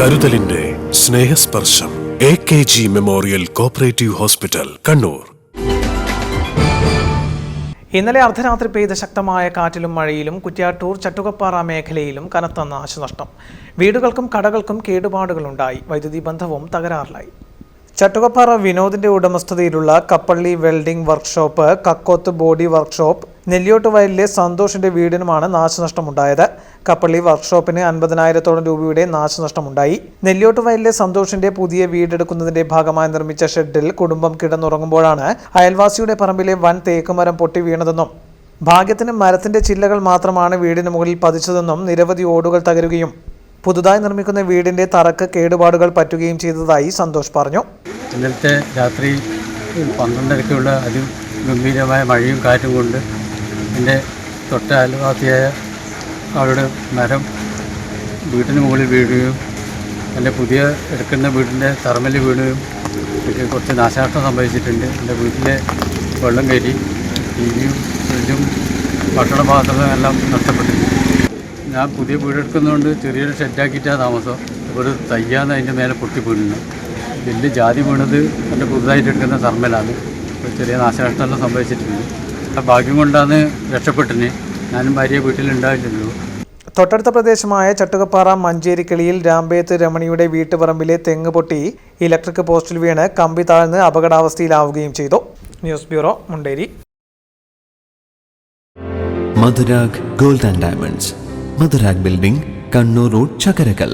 കരുതലിന്റെ Snehasparsham A K G memorial cooperative hospital Kannur. ഇന്നലെ അർദ്ധരാത്രി പെയ്ത ശക്തമായ കാറ്റിലും മഴയിലും കുറ്റ്യാട്ടൂർ ചട്ടുകപ്പാറ മേഖലയിലും കനത്ത നാശനഷ്ടം. വീടുകൾക്കും കടകൾക്കും കേടുപാടുകളുണ്ടായി. വൈദ്യുതി ബന്ധവും തകരാറിലായി. ചട്ടുകപ്പാറ വിനോദിന്റെ ഉടമസ്ഥതയിലുള്ള Kappalli welding workshop Kakkoth body workshop Nelliyott വയലിലെ സന്തോഷിന്റെ വീടിനുമാണ് നാശനഷ്ടമുണ്ടായത്. കപ്പള്ളി വർക്ക്ഷോപ്പിന് അൻപതിനായിരത്തോളം രൂപയുടെ നാശനഷ്ടമുണ്ടായി. നെല്ലിയോട്ട് വയലിലെ സന്തോഷിന്റെ പുതിയ വീടെടുക്കുന്നതിന്റെ ഭാഗമായി നിർമ്മിച്ച ഷെഡിൽ കുടുംബം കിടന്നുറങ്ങുമ്പോഴാണ് അയൽവാസിയുടെ പറമ്പിലെ വൻ തേക്കുമരം പൊട്ടി വീണതെന്നും ഭാഗ്യത്തിന് മരത്തിന്റെ ചില്ലകൾ മാത്രമാണ് വീടിന് മുകളിൽ പതിച്ചതെന്നും നിരവധി ഓടുകൾ തകരുകയും പുതുതായി നിർമ്മിക്കുന്ന വീടിന്റെ തറക്ക് കേടുപാടുകൾ പറ്റുകയും ചെയ്തതായി സന്തോഷ് പറഞ്ഞു. ഇന്നലത്തെ രാത്രി പന്ത്രണ്ടരയ്ക്കുള്ള അതിഗംഭീരമായ മഴയും കാറ്റും കൊണ്ട് എന്റെ തൊട്ട അയൽവാസിയായ അവരുടെ മരം വീട്ടിന് മുകളിൽ വീഴുകയും എന്റെ പുതിയ എടുക്കുന്ന വീടിന്റെ തറമൽ വീഴുകയും എനിക്ക് കുറച്ച് നാശനഷ്ടം സംഭവിച്ചിട്ടുണ്ട്. എന്റെ വീട്ടിലെ വെള്ളം കയറി ടി വിയും ഫ്രിഡ്ജും ഭക്ഷണ പാത്രവും എല്ലാം നഷ്ടപ്പെട്ടിട്ടുണ്ട്. ഞാൻ പുതിയ വീടെടുക്കുന്നതുകൊണ്ട് ചെറിയൊരു ഷെഡാക്കിയിട്ടാണ് താമസം. ഒരു തയ്യാന്ന് അതിന്റെ മേലെ പൊട്ടി വീണു. വലിയ ജാതി വീണത് എന്റെ പുതുതായിട്ട് എടുക്കുന്ന തർമ്മലാണ് ചെറിയ നാശനഷ്ടമെല്ലാം സംഭവിച്ചിട്ടുണ്ട്. ഭാഗ്യം കൊണ്ടാണ് രക്ഷപ്പെട്ടിന് ഞാനും ഭാര്യ വീട്ടിലുണ്ടായില്ലല്ലോ. തൊട്ടടുത്ത പ്രദേശമായ ചട്ടുകപ്പാറ മഞ്ചേരിക്കളിയിൽ രാമ്പേത്ത് രമണിയുടെ വീട്ടുപറമ്പിലെ തെങ്ങ് പൊട്ടി ഇലക്ട്രിക് പോസ്റ്റിൽ വീണ് കമ്പി താഴ്ന്ന് അപകടാവസ്ഥയിലാവുകയും ചെയ്തു. News bureau Munderi. Madhurag gold and diamonds. Madhurag building Kannur road Chakkarakkal.